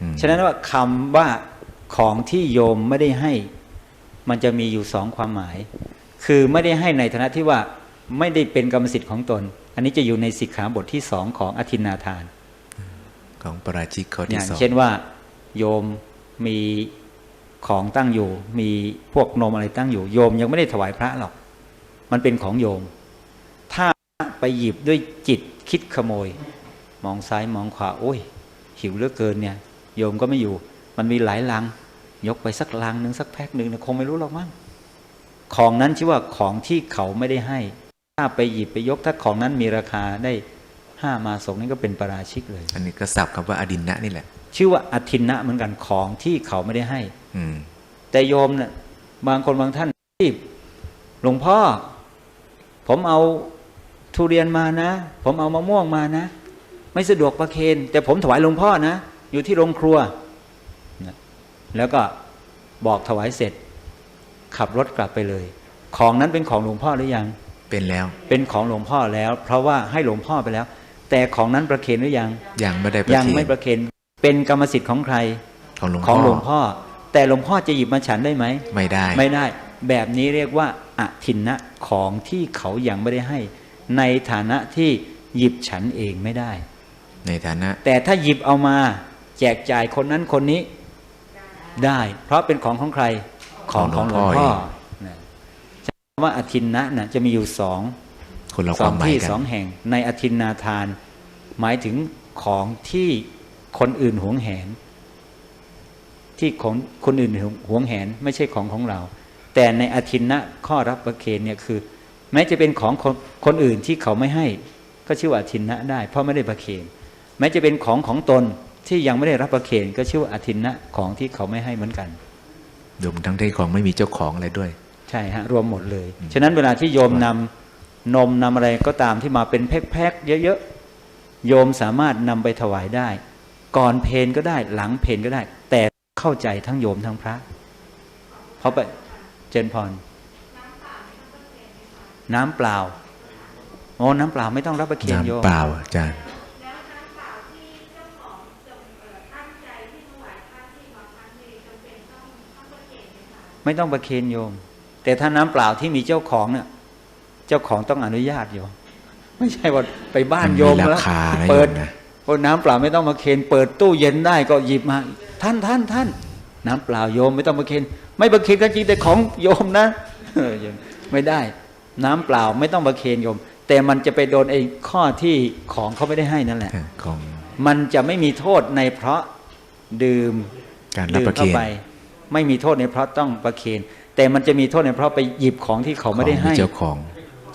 อืมฉะนั้นว่าคำว่าของที่โยมไม่ได้ให้ มันจะมีอยู่สองความหมาย คือไม่ได้ให้ในฐานะที่ว่าไม่ได้เป็นกรรมสิทธิ์ของตน อันนี้จะอยู่ในสิกขาบทที่สองของอธินนาทาน ของปราชิกข้ออที่ย่างสองเช่นว่า โยมมีของตั้งอยู่ มีพวกนมอะไรตั้งอยู่ โยมยังไม่ได้ถวายพระหรอก มันเป็นของโยม ถ้าไปหยิบด้วยจิตคิดขโมย มองซ้ายมองขวาโอ้ย หิวเหลือเกินเนี่ย โยมก็ไม่อยู่ มันมีหลายลัง ยกไปสักลังหนึ่งสักแพ็คหนึ่งเนี่ยคงไม่รู้หรอกมั้งของนั้นชื่อว่าของที่เขาไม่ได้ให้ ถ้าไปหยิบไปยกถ้าของนั้นมีราคาได้ห้ามาสงนี่ก็เป็นประราชิกเลย อันนี้ก็สับคำว่าอดินนะนี่แหละ ชื่อว่าอธินนะเหมือนกันของที่เขาไม่ได้ให้ อืมแต่โยมเนี่ยบางคนบางท่านที่หลวงพ่อ ผมเอาทุเรียนมานะ ผมเอามะม่วงมานะ ไม่สะดวกประเคน แต่ผมถวายหลวงพ่อนะ อยู่ที่โรงครัวนะแล้วก็บอกถวายเสร็จ ขับรถกลับไปเลย ของนั้นเป็นของหลวงพ่อหรือยัง เป็นแล้ว เป็นของหลวงพ่อแล้ว เพราะว่าให้หลวงพ่อไปแล้ว แต่ของนั้นประเคนหรือยัง ยังไม่ได้ประยังเคนไม่ประเคนเป็นกรรมสิทธิ์ของใคร ของหลวงของพ่อหลวงพ่อ แต่หลวงพ่อจะหยิบมาฉันได้ไหม ไม่ได้ ไม่ได้ แบบนี้เรียกว่าอทินนะของที่เขายังไม่ได้ให้ ในฐานะที่หยิบฉันเองไม่ได้ ในฐานะ แต่ถ้าหยิบเอามา แจกจ่ายคนนั้นคนนี้ได้ เพราะเป็นของของใครของของหลวงพ่อนะคำว่าอทินนะนะจะมีอยู่สองคนละสคอวางมหมายที่กันสองแห่ง ในอทินนาทาน หมายถึงของที่คนอื่นหวงแหน ที่ของคนอื่นหวงแหน ไม่ใช่ของของเรา แต่ในอทินนะข้อรับประเคนเนี่ยคือ แม้จะเป็นของคนคนอื่นที่เขาไม่ให้ ก็ชื่อว่าอทินนะได้ เพราะไม่ได้ประเคนแม้จะเป็นของของตน ที่ยังไม่ได้รับประเคนก็ชื่อว่าอทินนะของที่เขาไม่ให้เหมือนกันรวมทั้งที่ของไม่มีเจ้าของอะไรด้วย ใช่ฮะรวมหมดเลย ฉะนั้นเวลาที่โยมนำนมนำอะไรก็ตามที่มาเป็นแพ็คๆเยอะๆโยมสามารถนำไปถวายได้ ก่อนเพนก็ได้หลังเพนก็ได้ แต่เข้าใจทั้งโยมทั้งพระเพราะไปเจนพรน้ำเปล่าโอ้น้ำเปล่าไม่ต้องรับประเคนโยมน้ำเปล่าอาจารย์ ไม่ต้องประเคนโยม แต่ถ้าน้ำเปล่าที่มีเจ้าของเนี่ยเจ้าของต้องอนุญาตโยม ไม่ใช่ว่าไปบ้านมันโยมีมราแล้วคานะโยเปิดมนะโอ้น้ำเปล่าไม่ต้องมาเคนเปิดตู้เย็นได้ก็หยิบมา ท่านท่านท่าน น้ำเปล่าโยมไม่ต้องมาเคนไม่ประเคนก็จริงแต่ของโยมนะเออโยมไม่ได้ น้ำเปล่าไม่ต้องประเคนโยม แต่มันจะไปโดนไอ้ข้อที่ของเขาไม่ได้ให้นั่นแหละของมันจะไม่มีโทษในเพราะดื่มการรับดื่มประเคนเข้า ไปไม่มีโทษในเพราะต้องประเคนแต่มันจะมีโทษในเพราะไปหยิบของที่เขาไม่ได้ของให้เจ้าของ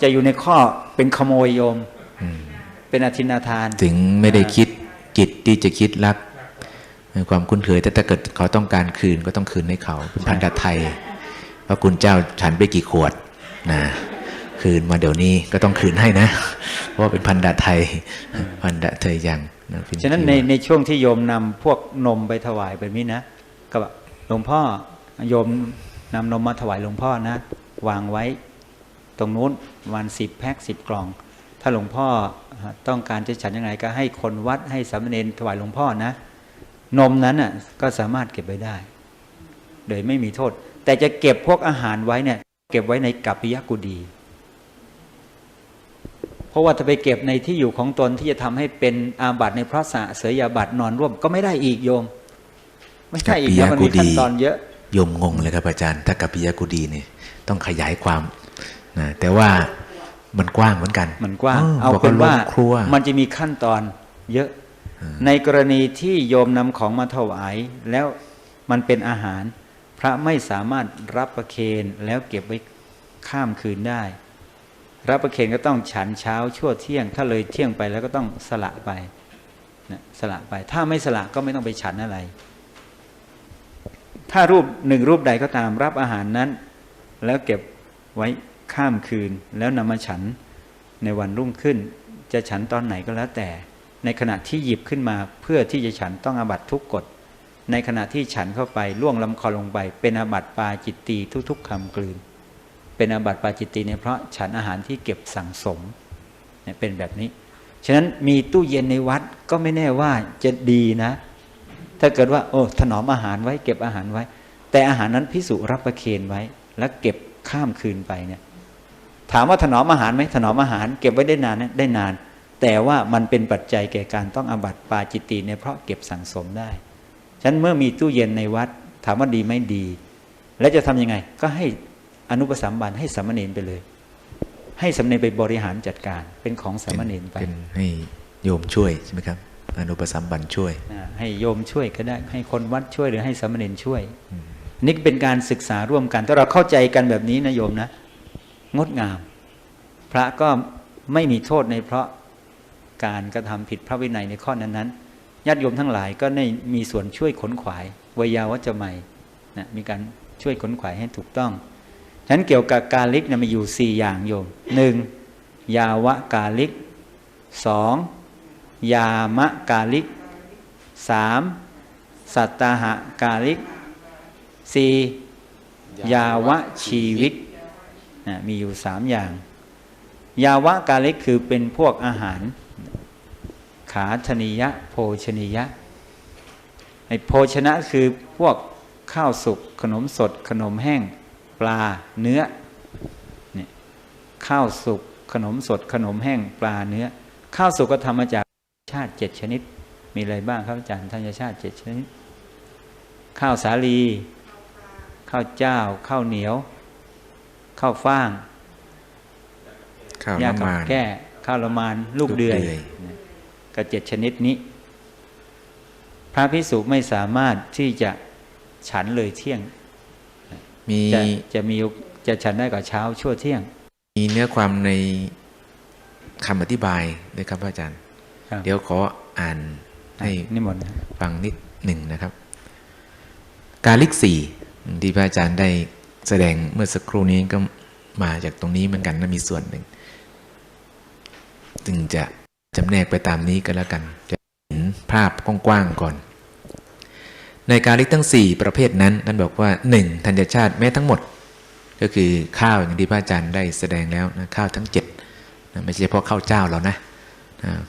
จะอยู่ในข้อเป็นขโมยโยมอืมเป็นอธินาทาน ถึงไม่ได้คิดจิตที่จะคิดรับในความคุ้นเคยแต่ถ้าเกิดเขาต้องการคืนก็ต้องคืนให้เขาเป็นพันธะไทยพระคุณเจ้าฉันไปกี่ขวดนะคืนมาเดี๋ยวนี้ก็ต้องคืนให้นะ เพราะว่าเป็นพันธะไทยพันธะไทยยังนะเป็ฉะนั้นในในช่วงที่โยมนำพวกนมไปถวายแบบนี้นะก็บอก หลวงพ่อโยมนำนมมาถวายหลวงพ่อนะ วางไว้ ตรงนู้นวันสิบแพ็คสิบกล่อง ถ้าหลวงพ่อต้องการจะฉันยังไงก็ให้คนวัดให้สามเณรถวายหลวงพ่อนะ นมนั้นน่ะก็สามารถเก็บไว้ได้ โดยไม่มีโทษ แต่จะเก็บพวกอาหารไว้เนี่ย เก็บไว้ในกัปปิยกุดีเพราะว่าถ้าไปเก็บในที่อยู่ของตนที่จะทำให้เป็นอาบัติในพระสะเสยยาบัตินอนร่วมก็ไม่ได้อีกโยม ไม่ได้อีกนะมันมีขั้นตอนเยอะโยมงงเลยครับอาจารย์ ถ้ากับปิยกุดีเนี่ยต้องขยายความนะแต่ว่ามันกว้างเหมือนกัน มันกว้าง เอาบอกเป็นว่าโรงครัวมันจะมีขั้นตอนเยอะ ในกรณีที่โยมนำของมาถวาย แล้วมันเป็นอาหาร พระไม่สามารถรับประเคนแล้วเก็บไว้ข้ามคืนได้ รับประเคนก็ต้องฉันเช้าชั่วเที่ยง ถ้าเลยเที่ยงไปแล้วก็ต้องสละไปนะสละไป ถ้าไม่สละก็ไม่ต้องไปฉันอะไร ถ้ารูปหนึ่งรูปใดก็ตามรับอาหารนั้น แล้วเก็บไว้ข้ามคืน แล้วนำมาฉันในวันรุ่งขึ้น จะฉันตอนไหนก็แล้วแต่ ในขณะที่หยิบขึ้นมาเพื่อที่จะฉันต้องอาบัตทุกกฎในขณะที่ฉันเข้าไปล่วงลำคอลงไป เป็นอาบัติปาจิตตีทุก ๆคำกลืน เป็นอาบัติปาจิตตีเนี่ยเพราะฉันอาหารที่เก็บสั่งสมเนี่ยเป็นแบบนี้ ฉะนั้นมีตู้เย็นในวัดก็ไม่แน่ว่าจะดีนะ ถ้าเกิดว่าโอ้ถนอมอาหารไว้เก็บอาหารไว้ แต่อาหารนั้นพิสุรับประเคนไว้ แล้วเก็บข้ามคืนไปเนี่ยถามว่าถนอมอาหารไหมถนอมอาหารเก็บไว้ได้นานไหมได้นาน แต่ว่ามันเป็นปัจจัยแก่การต้องอบัติปาจิตตีเนี่ยเพราะเก็บสั่งสมได้ฉะนั้นเมื่อมีตู้เย็นในวัด ถามว่าดีไหมดี แล้วจะทำยังไง ก็ให้อนุปสัมบันให้สามเณรไปเลย ให้สามเณรไปบริหารจัดการเป็นของสามเณรไปเป็นให้โยมช่วยใช่ไหมครับ อนุปสัมบันช่วยอ่าให้โยมช่วยก็ได้ให้คนวัดช่วยหรือให้สามเณรช่วย นี่เป็นการศึกษาร่วมกันถ้าเราเข้าใจกันแบบนี้นะโยมนะ งดงาม พระก็ไม่มีโทษในเพราะการกระทำผิดพระวินัยในข้อนั้นๆญาติโยมทั้งหลายก็ได้มีส่วนช่วยขนขวายวยาวัจจะใหม่นะมีการช่วยขนขวายให้ถูกต้องฉะนั้นเกี่ยวกับกาลิกนะมีอยู่สี่อย่างโยมหนึ่งยาวะกาลิกสอง ยามะกาลิกสามสัตตาหะกาลิกสี่ยาวะชีวิตนะมีอยู่สามอย่าง ยาวะกาลิกคือเป็นพวกอาหาร ขาธนิยะ โภชนิยะไอโภชนะคือพวกข้าวสุกขนมสดขนมแห้ง ปลาเนื้อเนี่ยข้าวสุกขนมสดขนมแห้งปลาเนื้อ ข้าวสุกก็ทำมาจาก ชาติเจ็ดชนิด มีอะไรบ้างครับอาจารย์ธัญชาติเจ็ดชนิด ข้าวสาลี ข้าวเจ้า ข้าวเหนียว ข้าวฟ่างข้าวหญ้าน้ำกับมันแก้ข้าวละมานลูกลูกเดือยเดือยนะก็เจ็ดชนิดนี้ พระพิสุไม่สามารถที่จะฉันเลยเที่ยง มีจะจะมีจะฉันได้กับเช้าชั่วเที่ยง มีเนื้อความในคำอธิบายด้วยครับพระอาจารย์ครับ เดี๋ยวขออ่านให้นิมนต์นะฟังนิดหนึ่งนะครับ กาลิกสี่ที่พระอาจารย์ได้แสดงเมื่อสักครู่นี้ก็มาจากตรงนี้เหมือนกันนะมีส่วนหนึ่งจึงจะจำแนกไปตามนี้ก็แล้วกัน จะเห็นภาพกว้างๆก่อน ในกาลิกทั้ง 4 ประเภทนั้นท่านบอกว่า 1. ธัญชาติแม้ทั้งหมด ก็คือข้าวอย่างที่พระอาจารย์ได้แสดงแล้วนะข้าวทั้ง7นะไม่ใช่เฉพาะข้าวเจ้าเรานะนะ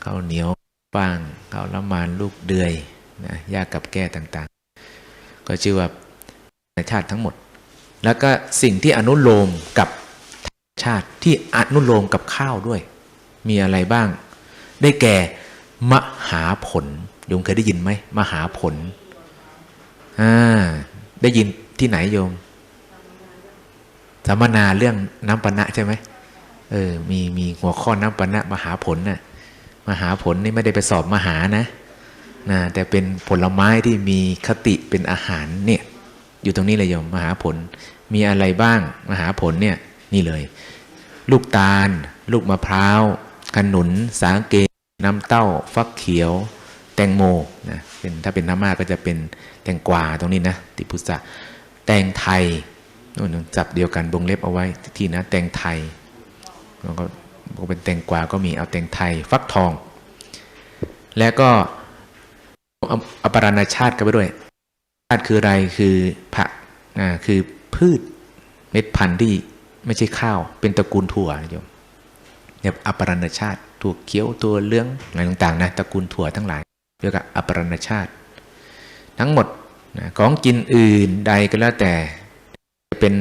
ข้าวเหนียวป้างข้าวละมานลูกเดือยนะยากับแก้ต่างๆ ก็ชื่อว่าธรรมชาติทั้งหมด แล้วก็สิ่งที่อนุโลมกับชาติที่อนุโลมกับข้าวด้วย มีอะไรบ้าง ได้แก่มหาผลโยมเคยได้ยินไหมมหาผลอ่าได้ยินที่ไหนโยมสัมมนาเรื่องน้ำปนะใช่ไหมเออมีมีหัวข้อน้ำปนะมหาผลน่ะ มหาผลนี่ไม่ได้ไปสอบมหานะนะแต่เป็นผลไม้ที่มีคติเป็นอาหารเนี่ยอยู่ตรงนี้เลยโยมมหาผลมีอะไรบ้างมหาผลเนี่ยนี่เลย ลูกตาล ลูกมะพร้าวขนุน สาเกน้ำเต้า ฟักเขียว แตงโมนะเป็นถ้าเป็นน้ำมากก็จะเป็นแตงกวาตรงนี้นะติพุษะแตงไทยนู่นจับเดียวกันวงเล็บเอาไว้ที่นะแตงไทยแล้วก็ ก็เป็นแตงกวาก็มีเอาแตงไทยฟักทอง แล้วก็อปราณชาติกันไปด้วย ชาติคืออะไรคือผักอ่าคือพืชเม็ดพันธุ์ที่ไม่ใช่ข้าว เป็นตระกูลถั่วนะโยมเนี่ยอปรณชาติถั่วเขียวตัวเลืองอะไรต่างๆนะตระกูลถั่วทั้งหลายเรียกว่าอปรณชาติ ทั้งหมดนะของกินอื่นใดก็แล้วแต่จะเป็น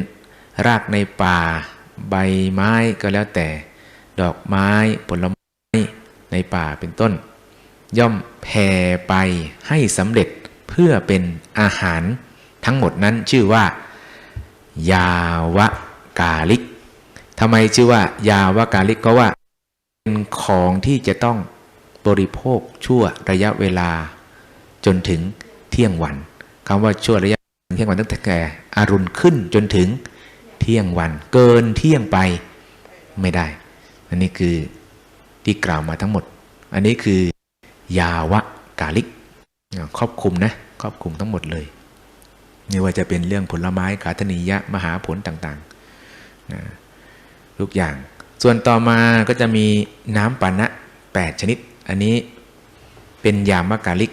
รากในป่า ใบไม้ก็แล้วแต่ ดอกไม้ผลไม้ในป่าเป็นต้น ย่อมแผ่ไปให้สำเร็จเพื่อเป็นอาหารทั้งหมดนั้นชื่อว่า ยาวะกาลิกทำไมชื่อว่ายาวะกาลิกเพราะว่า เป็นของที่จะต้องบริโภคชั่วระยะเวลา จนถึงเที่ยงวันคำว่าชั่วระยะเที่ยงวันตั้งแต่อารุณขึ้นจนถึงเที่ยงวัน เกินเที่ยงไปไม่ได้ อันนี้คือที่กล่าวมาทั้งหมด อันนี้คือยาวะกาลิกครอบคลุมนะครอบคลุมทั้งหมดเลยไม่ว่าจะเป็นเรื่องผลไม้ขาธนียะมหาผลต่างๆทุกอย่าง ส่วนต่อมาก็จะมีน้ำปานะ 8 ชนิด อันนี้เป็นยามะกาลิก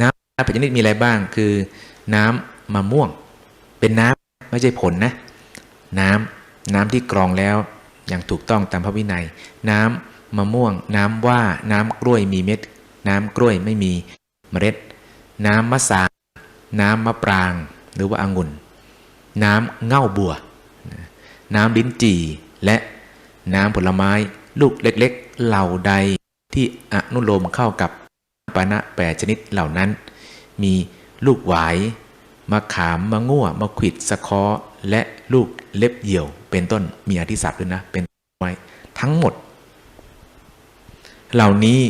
น้ำแปดชนิดมีอะไรบ้าง คือน้ำมะม่วง เป็นน้ำไม่ใช่ผลนะ น้ำน้ำที่กรองแล้ว อย่างถูกต้องตามพระวินัย น้ำมะม่วง น้ำว่า น้ำกล้วยมีเม็ด น้ำกล้วยไม่มีเมล็ด น้ำมะสาน้ำมะปราง หรือว่าองุ่น น้ำเง่าบัว น้ำลิ้นจี่ และน้ำผลไม้ลูกเล็กๆ เหล่าใดที่อนุโลมเข้ากับปานะแปดชนิดเหล่านั้น มีลูกหวายมะขามมะง่วมะขิดสะคอและลูกเล็บเหยี่ยว เป็นต้นมีอธิศัพท์ด้วยนะ เป็นไว้ทั้งหมด เหล่านี้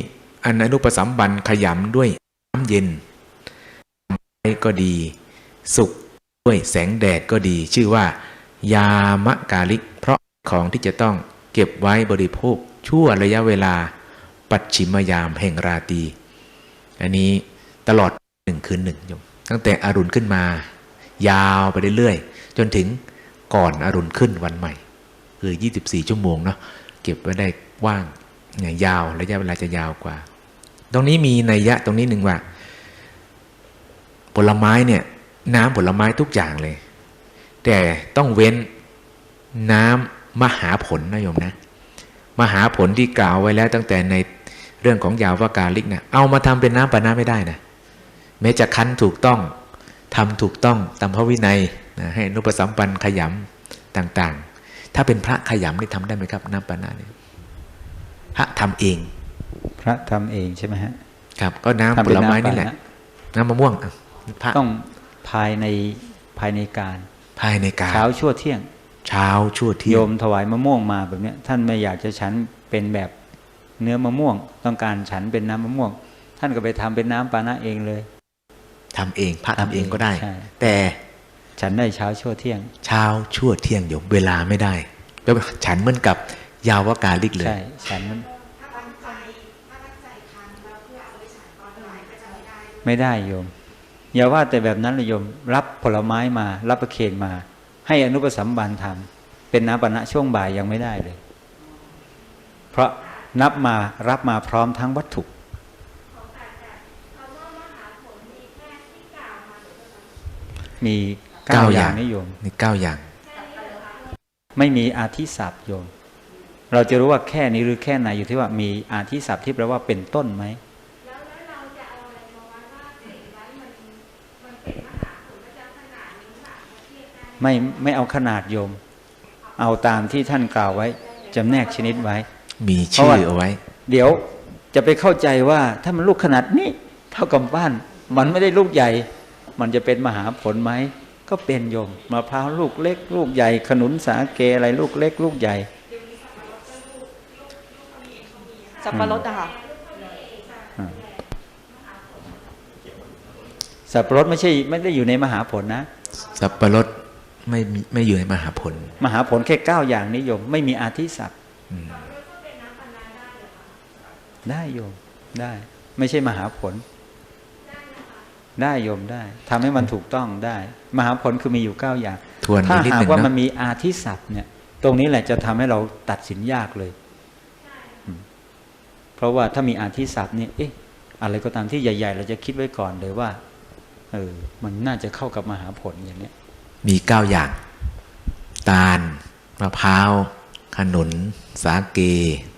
อันอนุปสัมบันขยำด้วยน้ำเย็นก็ดี สุกด้วยแสงแดดก็ดี ชื่อว่า ยามะกาลิก เพราะของที่จะต้องเก็บไว้บริโภคชั่วระยะเวลา ปัจฉิมยามแห่งราตรีอันนี้ตลอดหนึ่งคืนหนึ่งยมตั้งแต่อรุณขึ้นมา ยาวไปเรื่อยๆจนถึง ก่อนอรุณขึ้นวันใหม่ คือ 24 ชั่วโมงเนาะเก็บไว้ได้ว่างเนี่ยยาวระยะเวลาจะยาวกว่า ตรงนี้มีนัยยะตรงนี้หนึ่งว่า ผลไม้เนี่ยน้ำผลไม้ทุกอย่างเลย แต่ต้องเว้นน้ำมหาผลนะโยมนะ มหาผลที่กล่าวไว้แล้วตั้งแต่ในเรื่องของยาวากาลิกนะเอามาทำเป็นน้ำปานะไม่ได้นะแม้จะคั้นถูกต้องทำถูกต้องตามพระวินัย นะให้อนุปสัมปันขยำต่างๆ ถ้าเป็นพระขยำนี่ทำได้ไหมครับน้ำปานะเนี่ยพระทำเอง พระทำเองใช่ไหมฮะครับ ก็น้ำทำผเป็นลไม้น้ำนี่แหละปานะน้ำมะม่วงอะพระต้องภายในภายในการ ภายในกาเช้าชั่วเที่ยง เช้าชั่วเที่โยยงมถวายมะม่วงมาแบบเนี้ย ท่านไม่อยากจะฉันเป็นแบบเนื้อมะม่วง ต้องการฉันเป็นน้ำมะม่วง ท่านก็ไปทำเป็นน้ำปานะเองเลยทำเองพระทำเองก็ได้ใช่แต่ ฉันได้เช้าชั่วเที่ยง เช้าชั่วเที่ยงโยมเวลาไม่ได้ แล้วฉันเหมือนกับยาวกาลิกเลย ใช่ฉันมันไม่ได้โยม อย่าว่าแต่แบบนั้นเลยโยม รับผลไม้มา รับประเคนมา ให้อนุปสัมบันทำเป็นน้ำปานะช่วงบ่ายยังไม่ได้เลย เพราะนับมารับมาพร้อมทั้งวัตถุมี เก้าเก้าออย่างย่างนิยมนี่เก้าอย่าง ไม่มีอาทิศัพท์โยม เราจะรู้ว่าแค่นี้หรือแค่ไหนอยู่ที่ว่ามีอาทิศัพท์ที่แปลว่าเป็นต้นไหมไม่ไม่เอาขนาดโยม เอาตามที่ท่านกล่าวไว้จำแนกชนิดไว้ มีเพชื่ราะอว่าเอาไว้ เดี๋ยวจะไปเข้าใจว่าถ้ามันลูกขนาดนี้ เท่ากับบ้าน มันไม่ได้ลูกใหญ่ มันจะเป็นมหาผลไหม ก็เป็นโยมมะพร้าวลูกเล็ก ลูกใหญ่ ขนุนสาเกอะไรลูกเล็ก ลูกใหญ่สับปะรดอะค่ะสับปะรดไม่ใช่ไม่ได้อยู่ในมหาผลนะ สับปะรดไม่มีไม่อยู่ในมหาผล มหาผลแค่เก้าอย่างนิยม ไม่มีอาทิศัพท์อืมได้โยมได้ ไม่ใช่มหาผล ได้โยมได้ทำให้มันถูกต้องได้ มหาผลคือมีอยู่เก้าอย่างทวนถ้าอีกนิดหาหกนึ่งว่าเนมันอะมีอาทิศัพท์เนี่ย ตรงนี้แหละจะทำให้เราตัดสินยากเลยอืมเพราะว่าถ้ามีอาทิศัพท์เนี่ยเอ๊ะอะไรก็ตามที่ใหญ่ ๆ เราจะคิดไว้ก่อนเลยว่า เออ มันน่าจะเข้ากับมหาผลอย่างเนี้ย มีเก้าอย่าง ตาลมะพร้าวขนุน สาเก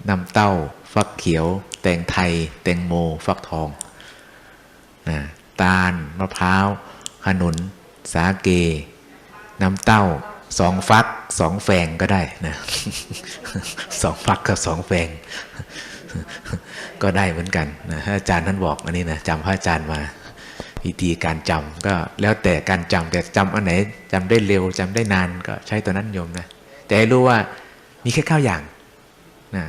น้ำเต้า ฟักเขียว แตงไทย แตงโม ฟักทองนะ ตาลมะพร้าวขนุน สาเก น้ำเต้าสองฟักสองแฟงก็ได้นะสองฟักกับสองแฟงก็ได้เหมือนกันนะอาจารย์ท่านบอกอันนี้นะจำพระอาจารย์มาวิธีการจำก็แล้วแต่การจำแต่จำอันไหนจำได้เร็วจำได้นานก็ใช้ตัวนั้นโยมนะแต่ให้รู้ว่ามีแค่ข้าวอย่างนะ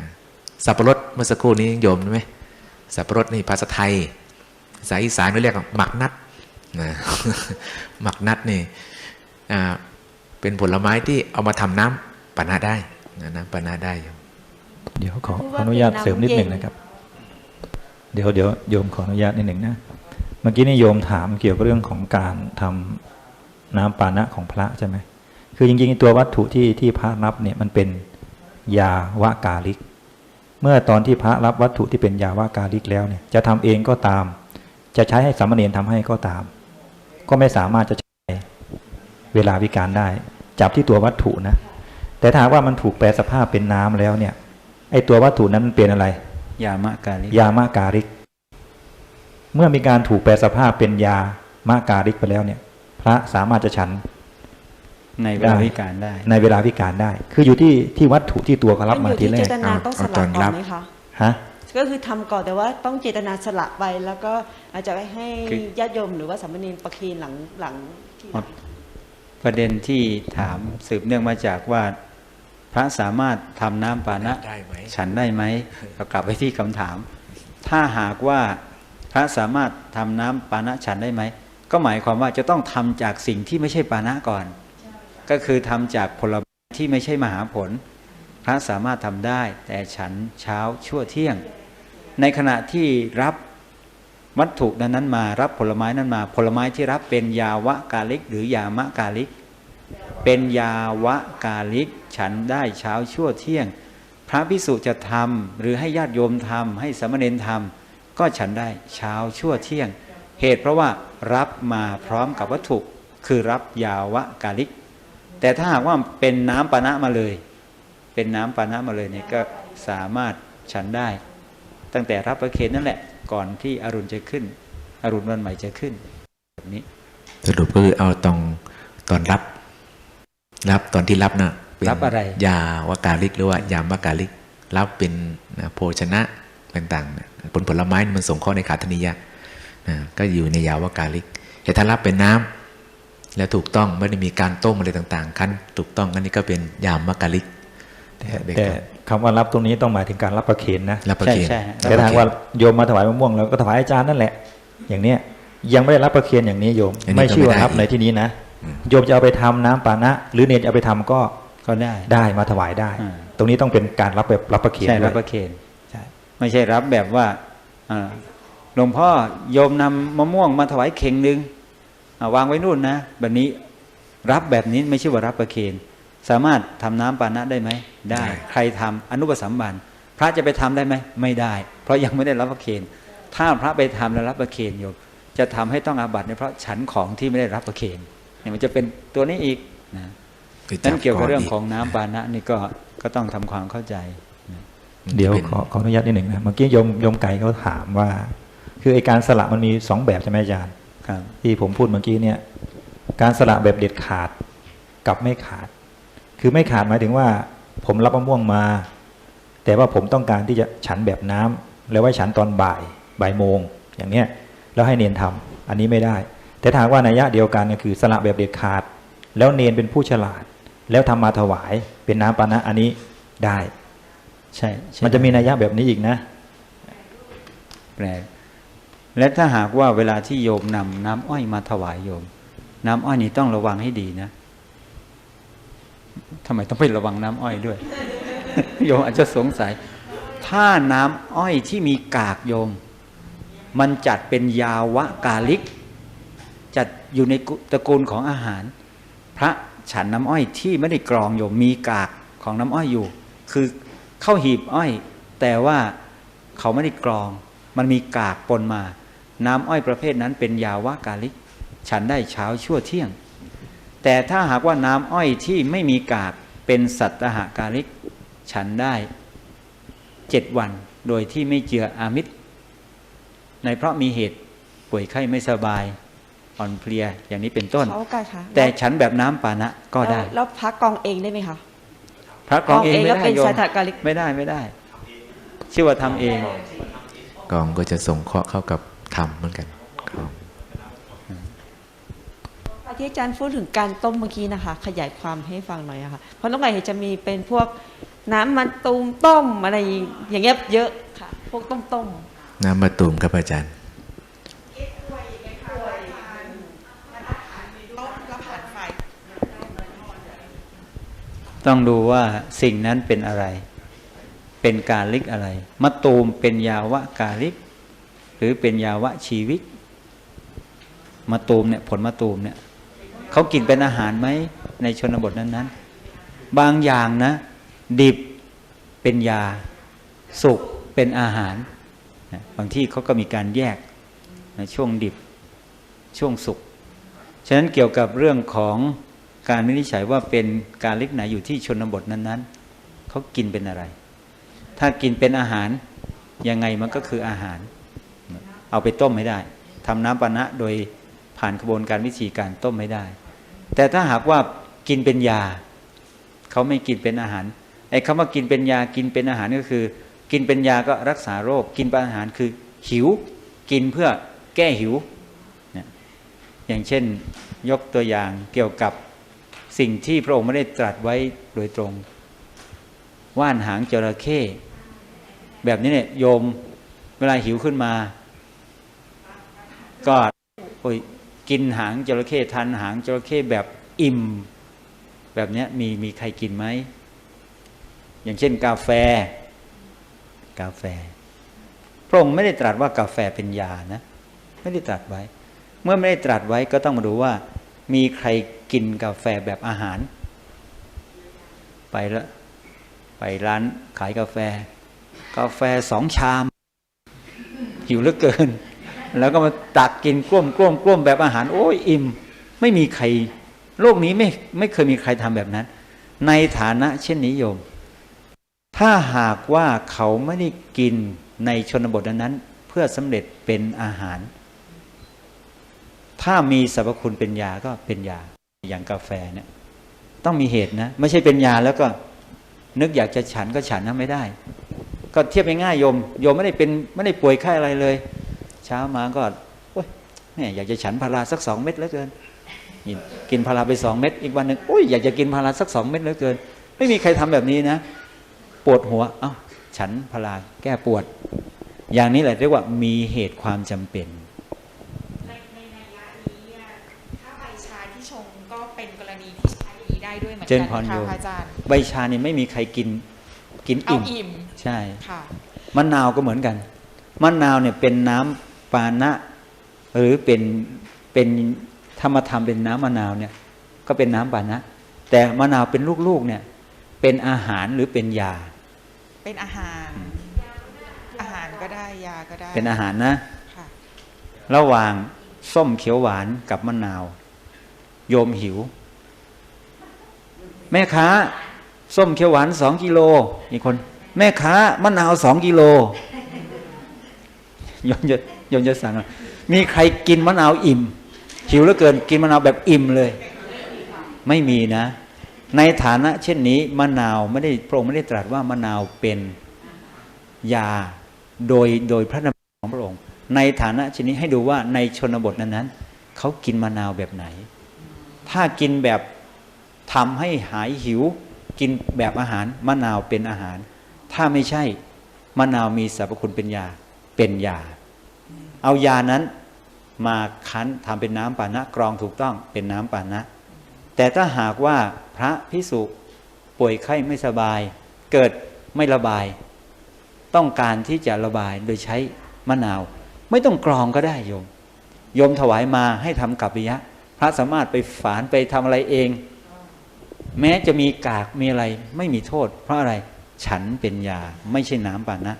สับปะรดเมื่อสักครู่นี้โยมรู้ไหมสับปะรดนี่ภาษาไทย ภาษาอีสานเรียกหมักนัดนะหมักนัดนี่เป็นผลไม้ที่เอามาทำน้ำปานะได้นะน้ำปานะได้โยมเดี๋ยวขอขออนุญาตเสริมนิดหนึ่งนะครับ เดี๋ยวเดี๋ยวโยมขออนุญาตนิดหนึ่งนะเมื่อกี้นี่โยมถามเกี่ยวกับเรื่องของการทำน้ำปานะของพระใช่ไหมคือจริงๆตัววัตถุที่ที่พระรับเนี่ยมันเป็นยาวากาลิก เมื่อตอนที่พระรับวัตถุที่เป็นยาวากาลิกแล้วเนี่ยจะทำเองก็ตาม จะใช้ให้สามเณรทำให้ก็ตาม ก็ไม่สามารถจะใช้เวลาวิการได้ จับที่ตัววัตถุนะ แต่ถ้าหากว่ามันถูกแปลสภาพเป็นน้ำแล้วเนี่ย ไอตัววัตถุนั้นมันเป็นอะไร ยามะกาลิยามากาลิก เมื่อมีการถูกแปลสภาพเป็นยามะการิกไปแล้วเนี่ย พระสามารถจะฉันในเวลาวิการได้ ในเวลาพิการได้ คืออยู่ที่ที่วัตถุที่ตัวเขารับมันมาอยู่ทีที่แรเจกตนาต้องสเอาตละอนก่รัอบนไหมคะฮะ ก็คือทำก่อนแต่ว่าต้องเจตนาสละไปแล้วก็อาจจะไปให้คือ ญาติโยมหรือว่าสามเณรประเคนหลังหลังที่หลัง ประเด็นที่ถามสืบเนื่องมาจากว่า พระสามารถทำน้ำปานะ ได้ไหม ฉันได้ไหมก็กลับไปที่คำถาม ถ้าหากว่าพระสามารถทำน้ำปานะฉันได้ไหม ก็หมายความว่าจะต้องทำจากสิ่งที่ไม่ใช่ปานะก่อน ก็คือทำจากผลไม้ที่ไม่ใช่มหาผล พระสามารถทำได้ แต่ฉันเช้าชั่วเที่ยง ในขณะที่รับวัตถุนั้นนั้นมารับผลไม้นั้นมา ผลไม้ที่รับเป็นยาวะกาลิก หรือยามะกาลิก เป็นยาวะกาลิก ฉันได้เช้าชั่วเที่ยง พระพิสุจะทำหรือให้ญาติโยมทำให้สามเณรทำก็ฉันได้เช้าชั่วเที่ยง เหตุเพราะว่ารับมาพร้อมกับวัตถุคือรับยาวะกาลิก แต่ถ้าหากว่าเป็นน้ำปานะมาเลย เป็นน้ำปานะมาเลยเนี่ยก็สามารถฉันได้ ตั้งแต่รับประเคนนั่นแหละ ก่อนที่อรุณจะขึ้น อรุณวันใหม่จะขึ้น แบบนี้ สรุปก็คือเอาตรงตอนรับ รับตอนที่รับนะเป็นรับอะไรยาวกาลิกหรือว่ายามกาลิก รับเป็นนะโภชนะต่างๆนะผลผลไม้มันส่งข้อในขาธนิยะนะก็อยู่ในยาวกาลิก แต่ถ้ารับเป็นน้ำแล้วถูกต้องไม่ได้มีการต้มอะไรต่างๆขั้นถูกต้องอันนี้ก็เป็นยามกาลิกแต่เบเก แต่อร์คำว่ารับตรงนี้ต้องหมายถึงการรับประเคนนะรับประเคนใช่ใช่แต่ทางว่าโยมมาถวายมะม่วงแล้วก็ถวายอาจารย์นั่นแหละ อย่างเนี้ยยังไม่ได้รับประเคนอย่างนี้โยมอันนี้ไม่ชื่อว่าก็ไม่ได้รับในอีกที่นี้นะอืมโยมจะเอาไปทำน้ำปานะ หรือเนรจะเอาไปทำก็ก็ได้ได้มาถวายได้อ่าตรงนี้ต้องเป็นการรับแบบรับประเคนใช่ด้รัวบยประเคนใช่ไม่ใช่รับแบบว่าอ่าหลวงพ่อโยมนำมะม่วงมาถวายเข่งหนึ่งอ่าวางไว้นู่นนะแบบนี้รับแบบนี้ไม่ใช่ว่ารับประเคน สามารถทำน้ำปานะได้ไหมได้ได้ใครทำอนุปสัมบันพระจะไปทำได้ไหมไม่ได้ เพราะยังไม่ได้รับประเคนถ้าพระไปทำแล้วรับประเคนโยมจะทำให้ต้องอาบัติเนี่ยเพราะฉันของที่ไม่ได้รับประเคนเนี่ยมันจะเป็นตัวนี้อีกนะคือจันั่นเกี่ยวกับเรื่องนของน้ำปานะนี่ก็ก็ต้องทำความเข้าใจ เดี๋ยวป็นขอขออนุญาตนิดหนึ่งนะเมื่อกี้โยมโยมไก่เขาถามว่า คือไอการสละมันมีสองแบบใช่ไหมอาจารย์ครับที่ผมพูดเมื่อกี้เนี่ย การสละแบบเด็ดขาดกับไม่ขาด คือไม่ขาดหมายถึงว่า ผมรับมะม่วงมา แต่ว่าผมต้องการที่จะฉันแบบน้ำแล้วไว้ฉันตอนบ่ายบ่ายโมง อย่างเนี้ยแล้วให้เนนทำอันนี้ไม่ได้ แต่ถ้าหากว่านัยยะเดียวกันก็คือสละแบบเด็ดขาด แล้วเนนเป็นผู้ฉลาด แล้วทำมาถวายเป็นน้ำปานะอันนี้ได้ใช่ใช่มันจะมีนัยยะแบบนี้อีกนะ แปลกและถ้าหากว่าเวลาที่โยมนำน้ำอ้อยมาถวายโยม น้ำอ้อยนี่ต้องระวังให้ดีนะ ทำไมต้องไประวังน้ำอ้อยด้วย โยมอาจจะสงสัย ถ้าน้ำอ้อยที่มีกากโยม มันจัดเป็นยาวะกาลิก จัดอยู่ในตระกูลของอาหาร พระฉันน้ำอ้อยที่ไม่ได้กรองโยมมีกากของน้ำอ้อยอยู่ คือเข้าหีบอ้อย แต่ว่าเขาไม่ได้กรอง มันมีกากปนมา น้ำอ้อยประเภทนั้นเป็นยาวะกาลิก ฉันได้เช้าชั่วเที่ยง แต่ถ้าหากว่าน้ำอ้อยที่ไม่มีกากเป็นสัตหกาลิก ฉันได้เจ็ดวัน โดยที่ไม่เจืออามิตร ในเพราะมีเหตุป่วยไข้ไม่สบายอ่อนเพลียอย่างนี้เป็นต้นเขากันค่ะแต่ฉันแบบน้ำปานะก็ได้ แล้วแล้วพักกองเองได้ไหมคะพระกรองเองไม่แล้วได้เป็นโยมสัตกาลิกไม่ได้ไม่ได้ ชื่อว่าทำเอง กองก็จะส่งเคราะห์เข้ากับธรรมเหมือนกันกอง ที่อาจารย์พูดถึงการต้มเมื่อกี้นะคะ ขยายความให้ฟังหน่อยอะค่ะเพราะน้องไก่เห็นจะมีเป็นพวกน้ำมันตูมต้มอะไรอย่างเงี้ยเยอะค่ะ พวกต้มต้มน้ำมะตูมครับอาจารย์ต้องดูว่าสิ่งนั้นเป็นอะไร เป็นกาลิกอะไร มะตูมเป็นยาวะกาลิก หรือเป็นยาวะชีวิกมะตูมเนี่ยผลมะตูมเนี่ย เขากินเป็นอาหารไหมในชนบทนั้นๆ บางอย่างนะ ดิบเป็นยา สุกเป็นอาหาร บางที่เขาก็มีการแยกนะช่วงดิบช่วงสุกฉะนั้นเกี่ยวกับเรื่องของการวินิจฉัยว่าเป็นการลิกไหนอยู่ที่ชนบทนั้นๆเขากินเป็นอะไร ถ้ากินเป็นอาหารยังไงมันก็คืออาหารเพเอาไปต้มไม่ได้ทำน้ำปานะโดยผ่านกระบวนการวิธีการต้มไม่ได้ แต่ถ้าหากว่ากินเป็นยา เขาไม่กินเป็นอาหารไอ้คำว่ากินเป็นยากินเป็นอาหารก็คือ กินเป็นยาก็รักษาโรค กินเป็นอาหารคือหิว กินเพื่อแก้หิวนี่ยอย่างเช่นยกตัวอย่างเกี่ยวกับสิ่งที่พระองค์ไม่ได้ตรัสไว้โดยตรง ว่านหางจระเข้แบบนี้เนี่ยโยมเวลาหิวขึ้นมา ก็โอ้ย กินหางจระเข้ทานหางจระเข้แบบอิ่ม แบบนี้มีมีใครกินไหม อย่างเช่นกาแฟ กาแฟ พระองค์ไม่ได้ตรัสว่ากาแฟเป็นยานะ ไม่ได้ตรัสไว้ เมื่อไม่ได้ตรัสไว้ก็ต้องมาดูว่า มีใครกินกาแฟแบบอาหาร ไปล้วไปร้านขายกาแฟ กาแฟสองชาม หิวเหลือเกิน แล้วก็มาตักกินกล้มกล้มกล้มแบบอาหาร โอ้ยอิ่ม ไม่มีใคร โลกนี้ไม่ไม่เคยมีใครทำแบบนั้น ในฐานะเช่นนี้โยม ถ้าหากว่าเขาไม่ได้กินในชนบทนั้น เพื่อสำเร็จเป็นอาหาร ถ้ามีสรรพคุณเป็นยาก็เป็นยาอย่างกาแฟเนี่ยต้องมีเหตุนะ ไม่ใช่เป็นยาแล้วก็นึกอยากจะฉันก็ฉันนะไม่ได้ ก็เทียบง่ายโยม โยมไม่ได้เป็นไม่ได้ป่วยไข้อะไรเลย เช้ามาก็โอ๊ยแม่อยากจะฉันพาราสักสองเม็ดเหลือเกินนี่กินพาราไปสองเม็ดอีกวันหนึ่งโอ้ยอยากจะกินพาราสักสองเม็ดเหลือเกิน ไม่มีใครทำแบบนี้นะปวดหัวเอ้าฉันพาราแก้ปวด อย่างนี้แหละเรียกว่ามีเหตุความจำเป็นในในนัยยะนี้อะถ้าใบชาที่ชงก็เป็นกรณีที่ใช้อย่างนี้ได้ด้วยเหมือนเจกันนพรค่ะโยมพระอาจารย์ใบชานี่ไม่มีใครกินกินเอาอิ่มอิ่มใช่ค่ะมะนาวก็เหมือนกันมะนาวเนี่ยเป็นน้ำ ปานะ หรือเป็นเป็นธรรมธรรมเป็นน้ำมะนาวเนี่ยก็เป็นน้ำปานะ แต่มะนาวเป็นลูกๆเนี่ยเป็นอาหารหรือเป็นยา เป็นอาหาร อาหารก็ได้ยาก็ได้ เป็นอาหารนะค่ะระหว่างส้มเขียวหวานกับมะนาว โยมหิว แม่ค้า ส้มเขียวหวานสองกิโลอีกคน แม่ค้ามะนาวสองกิโลโยมจะยมจะสั่งมีใครกินมะนาวอิ่ม หิวเหลือเกินกินมะนาวแบบอิ่มเลย ไม่มีนะ ในฐานะ เช่นนี้มะนาวไม่ได้พระองค์ไม่ได้ตรัสว่ามะนาวเป็นยาโดยโดยพระนามของพระองค์ ในฐานะเช่นนี้ให้ดูว่าในชนบทนั้นๆเขากินมะนาวแบบไหน ถ้ากินแบบทำให้หายหิว กินแบบอาหารมะนาวเป็นอาหาร ถ้าไม่ใช่มะนาวมีสรรพคุณเป็นยา เป็นยา เอายานั้นมาคั้นทำเป็นน้ำปานะกรองถูกต้องเป็นน้ำปานะ แต่ถ้าหากว่าพระพิสุป่วยไข้ไม่สบาย เกิดไม่ระบาย ต้องการที่จะระบายโดยใช้มะนาว ไม่ต้องกรองก็ได้โยมโยมถวายมาให้ทำกัปปิยะ พระสามารถไปฝานไปทำอะไรเอง แม้จะมีกากมีอะไรไม่มีโทษ เพราะอะไรฉันเป็นยาไม่ใช่น้ำปานะ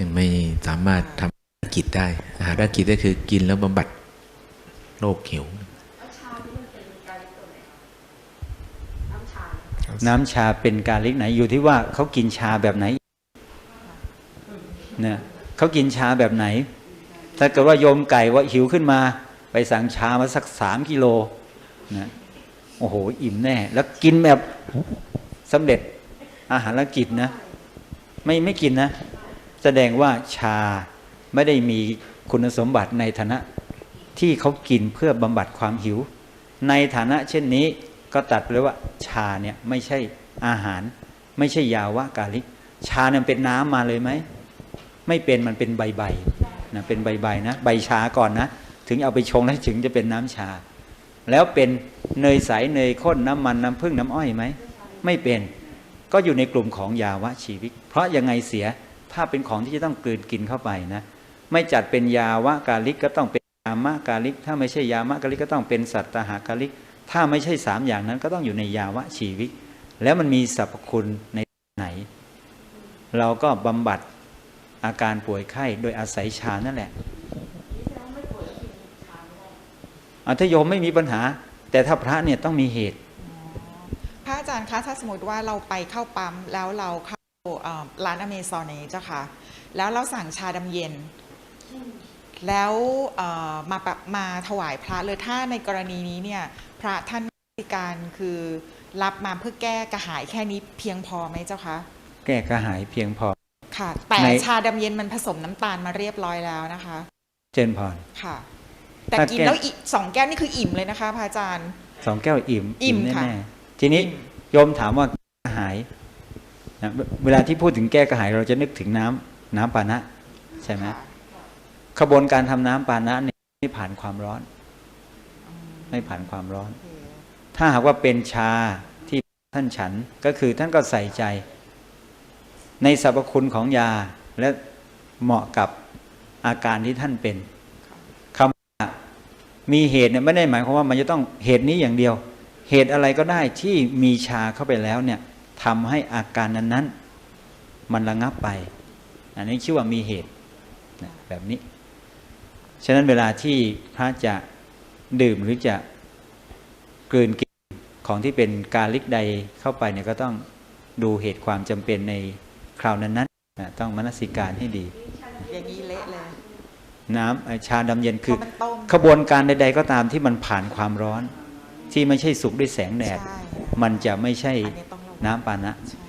ยังไม่สามารถทำธุรกิจได้อาหารธุรกิจก็คือกินแล้วบำบัดโรคหิวน้ำชาเป็นกาลิกไหนอยู่ที่ว่าเขากินชาแบบไหนเนี่ยเขากินชาแบบไหน ถ้าเกิดว่าโยมไก่ว่าหิวขึ้นมา ไปสั่งชามาสักสามกิโลนะโอ้โห อิ่มแน่ แล้วกินแบบสำเร็จอาหารกิจนะ ไม่ไม่กินนะ แสดงว่าชาไม่ได้มีคุณสมบัติในฐานะที่เขากินเพื่อบำบัดความหิว ในฐานะเช่นนี้ก็ตัดไปเลยว่าชาเนี่ยไม่ใช่อาหาร ไม่ใช่ยาวะกาลิก ชาเนี่ยเป็นน้ำมาเลยไหม ไม่เป็นมันเป็นใบใบนะเป็นใบใบนะ ใบชาก่อนนะ ถึงเอาไปชงแล้วถึงจะเป็นน้ำชา แล้วเป็นเนยใสเนยข้นน้ำมันน้ำผึ้งน้ำอ้อยไหม ไม่เป็น ก็อยู่ในกลุ่มของยาวะชีวิต เพราะยังไงเสีย ถ้าเป็นของที่จะต้องกลืนกินเข้าไปนะ ไม่จัดเป็นยาวะกาลิกก็ต้องเป็นยามะกาลิก ถ้าไม่ใช่ยามะกาลิกก็ต้องเป็นสัตตหากาลิก ถ้าไม่ใช่สามอย่างนั้นก็ต้องอยู่ในยาวะชีวิต แล้วมันมีสรรพคุณในไหน เราก็บำบัดอาการป่วยไข้โดยอาศัยชานั่นแหละอะถ้าโยมไม่มีปัญหา แต่ถ้าพระเนี่ยต้องมีเหตุพระอาจารย์คะถ้าสมมติว่าเราไปเข้าปั๊มแล้วเราเข้า ร้านอเมซอนอย่างนี้เจ้าค่ะ แล้วเราสั่งชาดำเย็น แล้วเอ่อมาปะมาถวายพระเลยถ้าในกรณีนี้เนี่ยพระท่านมีการคือรับมาเพื่อแก้กระหายแค่นี้เพียงพอไหมเจ้าคะแก้กระหายเพียงพอค่ะ แต่ในชาดำเย็นมันผสมน้ำตาลมาเรียบร้อยแล้วนะคะ เจนพรค่ะ แต่ถ้ากินแก้แล้วอีกสองแก้วนี่คืออิ่มเลยนะคะพระอาจารย์สองแก้วอิ่มอิ่มค่ะแน่ๆทีนี้อิ่มโยมถามว่ากระหาย นะเวเวลาที่พูดถึงแก้กระหายเราจะนึกถึงน้ำน้ำปานะ ใช่ไหมค่ะขบวนการทำน้ำปานะเนี่ยไม่ผ่านความร้อน ไม่ผ่านความร้อน ถ้าหากว่าเป็นชาที่ท่านฉันก็คือท่านก็ใส่ใจ ในสรรพคุณของยาและเหมาะกับอาการที่ท่านเป็นคำว่ามีเหตุเนี่ยไม่ได้หมายความว่ามันจะต้องเหตุนี้อย่างเดียว เหตุอะไรก็ได้ที่มีชาเข้าไปแล้วเนี่ย ทำให้อาการนั้นๆ มันระงับไป อันนี้ชื่อว่ามีเหตุนะแบบนี้ ฉะนั้นเวลาที่พระจะดื่มหรือจะกลืนกินของที่เป็นกาลิกใดเข้าไปเนี่ยก็ต้องดูเหตุความจำเป็นในคราวนั้นๆนะต้องมนสิการให้ดี อย่างนี้เละเลย น้ำเอ่อชาดำเย็นเพคือราะมันต้มขบวนการใด ๆ ก็ตามที่มันผ่านความร้อน ที่ไม่ใช่สุกด้วยแสงแดดใช่มันจะไม่ใช่อั นนี้ต้องระวัง น้ำปานะ ใช่